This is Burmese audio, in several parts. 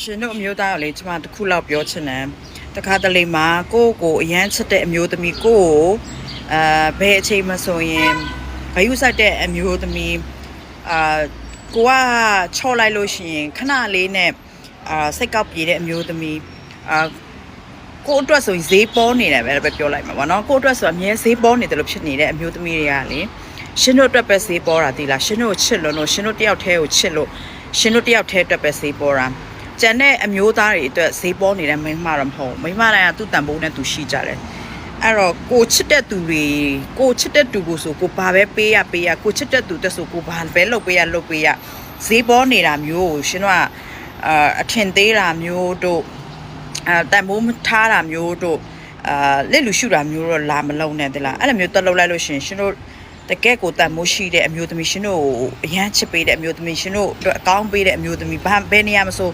ရှင်တို့အမျိုးသားကိုလေကျွန်မတစ်ခုလောက်ပြောချင်တယ်တခါတလေမှာကိုယ့်ကိုယ်အရန်ချစ်တဲ့အမျိုးသမီးကိုယ့်ကိုအာဘယ်အချိန်မှဆိုရင်ဘယူဆိုင်တဲ့အမျိုးသမီးအာကိုကချော့လိုက်လို့ရှိရင်ခဏလေးနဲ့အာစိတ်ကောက်ပြေတဲ့အမျိုးသမီးအာကိုယ့်အတွက်ဆိုရင်ဈေးပေါ်နေတယ်ပဲပဲပြောလိုက်မှာပေါ့နော်ကိုယ့်အတွက်ဆိုအမြဲဈေးပေါ်နေတယ်လို့ဖြစ်နေတဲ့အမျိုးသမီးတွေကလေရှင်တို့အတွက်ပဲဈေးပေါ်တာဒီလားရှင်တို့ကိုချစ်လို့လို့ရှင်တို့တယောက်တည်းကိုချစ်လို့ရှင်တို့တယောက်တည်းအတွက်ပဲဈေးပေါ်တာ ကျန်တဲ့အမျိုးသားတွေအတွက်ဈေးပေါ်နေတဲ့မိန်းမတော့မဟုတ်ဘူးမိန်းမတိုင်းကသူ့တန်ဖိုးနဲ့သူရှိကြတယ်အဲ့တော့ကိုချစ်တဲ့သူတွေကိုချစ်တဲ့သူကိုဆိုကိုဘာပဲပေးရပေးရကိုချစ်တဲ့သူတက်ဆိုကိုဘာပဲလုပ်ပေးရလုပ်ပေးရဈေးပေါ်နေတာမျိုးကိုရှင်တို့ကအာအထင်သေးတာမျိုးတို့အာတန်ဖိုးမထားတာမျိုးတို့အာလက်လူရှုတာမျိုးတော့လာမလုံးနဲ့တလားအဲ့လိုမျိုးတက်လုပ်လိုက်လို့ရှရင်ရှင်တို့ တကယ်ကိုတန်မိုးရှိတဲ့အမျိုးသမီးရှင်တို့ကိုအရန်ချစ်ပေးတဲ့အမျိုးသမီးရှင်တို့အတွက်အကောင်းပေးတဲ့အမျိုးသမီးဘာဘယ်နေရာမဆို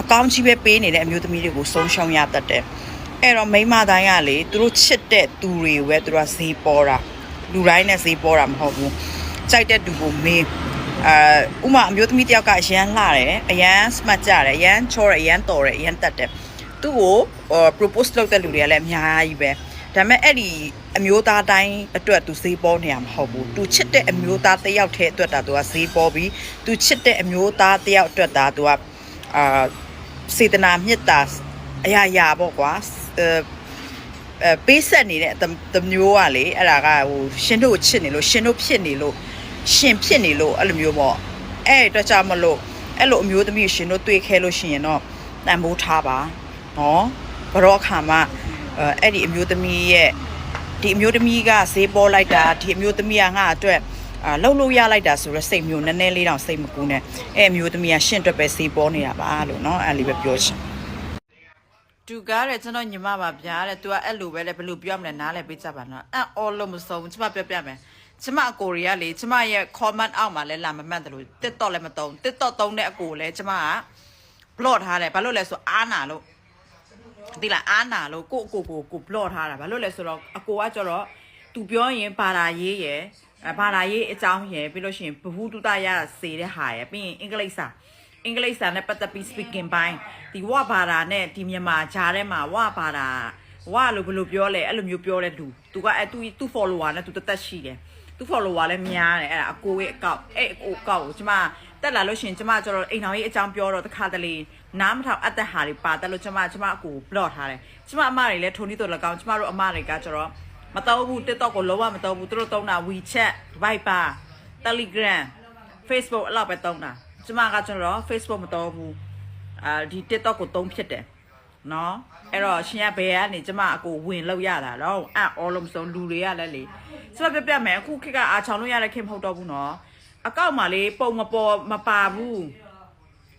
အကောင်းကြီးပဲပေးနေတဲ့အမျိုးသမီးတွေကိုဆုံးရှုံးရတတ်တယ်အဲ့တော့မိန်းမတိုင်းကလေသူတို့ချစ်တဲ့သူတွေကိုပဲသူတို့ကဈေးပေါ်တာလူတိုင်းနဲ့ဈေးပေါ်တာမဟုတ်ဘူးကြိုက်တဲ့သူကိုမေးအာဥမာအမျိုးသမီးတယောက်ကအရန်လှတယ်အရန် smart ကြတယ်အရန်ချောတယ်အရန်တော်တယ်အရန်တက်တယ်သူ့ကို propose လုပ်တဲ့လူတွေကလည်းအများကြီးပဲ ဒါပေမဲ့အဲ့ဒီအမျိုးသားတိုင်းအတွက်သူဈေးပေါ်နေရမှာမဟုတ်ဘူးသူချစ်တဲ့အမျိုးသားတစ်ယောက်တည်းအတွက်ဒါသူကဈေးပေါ်ပြီးသူချစ်တဲ့အမျိုးသားတစ်ယောက်အတွက်ဒါသူကအာစေတနာမြတ်တာအရာရာပေါ့ကွာအဲအဲပေးဆက်နေတဲ့တတမျိုးကလေအဲ့ဒါကဟိုရှင်တို့ကိုချစ်နေလို့ရှင်တို့ဖြစ်နေလို့ရှင်ဖြစ်နေလို့အဲ့လိုမျိုးပေါ့အဲ့အတွက်ကြောင့်မလို့အဲ့လိုအမျိုးသမီးရှင်တို့တွေ့ခဲလို့ရှိရင်တော့တန်ဖိုးထားပါနော်ဘရောအခါမှာ အဲအဲ့ဒီအမျိုးသမီးရဲ့ဒီအမျိုးသမီးကဈေးပေါ်လိုက်တာဒီအမျိုးသမီးကငါအတွက်အာလှုပ်လို့ရလိုက်တာဆိုတော့စိတ်မျိုးနည်းနည်းလေးတောင်စိတ်မကူးနဲ့အဲ့အမျိုးသမီးကရှင့်အတွက်ပဲဈေးပေါ်နေတာပါလို့เนาะအဲ့လေးပဲပြောချင်တူကားတဲ့ကျွန်တော်ညီမပါဗျာတဲ့ तू ကအဲ့လိုပဲလေဘယ်လိုပြောမလဲနားလဲပေးကြပါနော်အဲ့ all လို့မဆုံးဘူးကျွန်မပြောပြမယ်ကျွန်မအကိုရီကလေကျွန်မရဲ့ comment အောက်မှာလဲလာမမှတ်တယ်လို့ TikTok လည်းမသုံး TikTok သုံးတဲ့အကိုလည်းကျွန်မက block ထားတယ်ဘာလို့လဲဆိုအားနာလို့ သိလားအားနာလို့ကိုအကိုကိုကို block ထားတာဘာလို့လဲဆိုတော့အကိုကကြတော့သူပြောရင်ဘာသာရေးရယ်ဘာသာရေးအကြောင်းရယ်ပြီးလို့ရှိရင်ဘဝတုတရစေတဲ့ဟာရယ်ပြီးရင်အင်္ဂလိပ်စာအင်္ဂလိပ်စာနဲ့ပတ်သက်ပြီး speaking ပိုင်းဒီဝဘာသာနဲ့ဒီမြန်မာဂျားထဲမှာဝဘာသာဝါလို့ဘယ်လိုပြောလဲအဲ့လိုမျိုးပြောတဲ့လူသူကအဲ့သူသူ follower နဲ့သူတသက်ရှိတယ်သူ follower လည်းများတယ်အဲ့ဒါအကိုရဲ့အကောက်အဲ့အကိုအကောက်ကိုကျမ တက်လာလို့ရှရင်ကျမကျတော့အိမ်တော်ကြီးအကြောင်းပြောတော့တခါတလေနားမထောင်အပ်တဲ့ဟာတွေပါတက်လို့ကျမကျမအကို block ထားတယ်ကျမအမတွေလည်းထိုနည်းတို့၎င်းကျမတို့အမတွေကကျတော့မတော်ဘူး TikTok ကိုလုံးဝမတော်ဘူးသူတို့သုံးတာ WeChat Viber Telegram Facebook အဲ့လောက်ပဲသုံးတာကျမကကျတော့ Facebook မတော်ဘူးအာဒီ TikTok ကိုသုံးဖြစ်တယ်နော်အဲ့တော့ရှင်ကဘယ်ကနေကျမအကိုဝင်လောက်ရတာတော့အံ့အောလုံးစုံလူတွေကလည်းလေကျမပြပြမယ်အခုခေတ်ကအာချောင်လို့ရတဲ့ခင်မဟုတ်တော့ဘူးနော် အကောက်မှာလေပုံမပေါ်မပါဘူး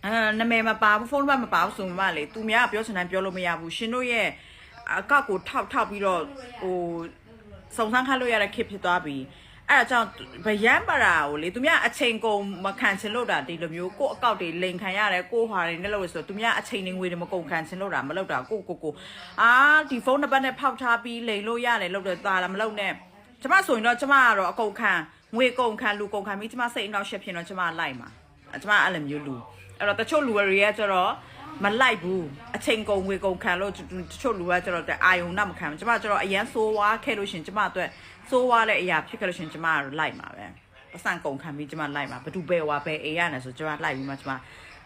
အဲနာမည်မပါဘူးဖုန်းနံပါတ်မပါဘူးဆိုမှလေသူများကပြောချင်တယ်ပြောလို့မရဘူးရှင်တို့ရဲ့အကောက်ကိုထောက်ထောက်ပြီးတော့ဟိုစုံစမ်းခတ်လို့ရတဲ့ခေတ်ဖြစ်သွားပြီအဲ့ဒါကြောင့်ဗယံပါရာကိုလေသူများအချိန်ကုန်မခံချင်လို့တာဒီလိုမျိုးကို့အကောက်တွေလိန်ခံရတယ်ကို့ဟာတွေနဲ့လို့ဆိုတော့သူများအချိန်တွေငွေတွေမကုန်ခံချင်လို့တာမလုပ်တာကို့ကိုကိုအာဒီဖုန်းနံပါတ်နဲ့ဖောက်ထားပြီးလိန်လို့ရတယ်လို့တော့တာလားမလုပ်နဲ့ကျမဆိုရင်တော့ကျမကတော့အကုန်ခံ ငွေကုန်ခံလူကုန်ခံပြီးကျမစိတ်အနှောက်အယှက်ဖြစ်တော့ကျမလိုက်မှာကျမအဲ့လိုမျိုးလူအဲ့တော့တချို့လူတွေကကျတော့မလိုက်ဘူးအချိန်ကုန်ငွေကုန်ခံလို့တချို့လူကကျတော့အာယုံနဲ့မခံဘူးကျမကျတော့အရန်ဆိုးဝါးခဲ့လို့ရှင်ကျမအတွက်ဆိုးဝါးတဲ့အရာဖြစ်ခဲ့လို့ရှင်ကျမကတော့လိုက်မှာပဲအဆန်ကုန်ခံပြီးကျမလိုက်မှာဘသူပဲဝါပဲအေးရနေဆိုကျမလိုက်ပြီးမှကျမ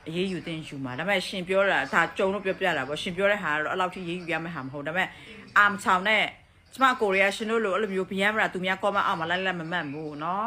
အရေးယူတင်ယူမှာဒါပေမဲ့ရှင်ပြောတာဒါကြုံလို့ပြောပြတာပေါ့ရှင်ပြောတဲ့ဟာကတော့အဲ့လောက်ထိရေးယူရမယ့်ဟာမဟုတ်ဒါပေမဲ့အာမချောင်နဲ့ ကျမကိုရီးယားရှင်တို့လိုအဲ့လိုမျိုးဗျမ်းမလားသူများကောမန့်အောင်မလိုက်လိုက်မမှတ်ဘူးเนาะ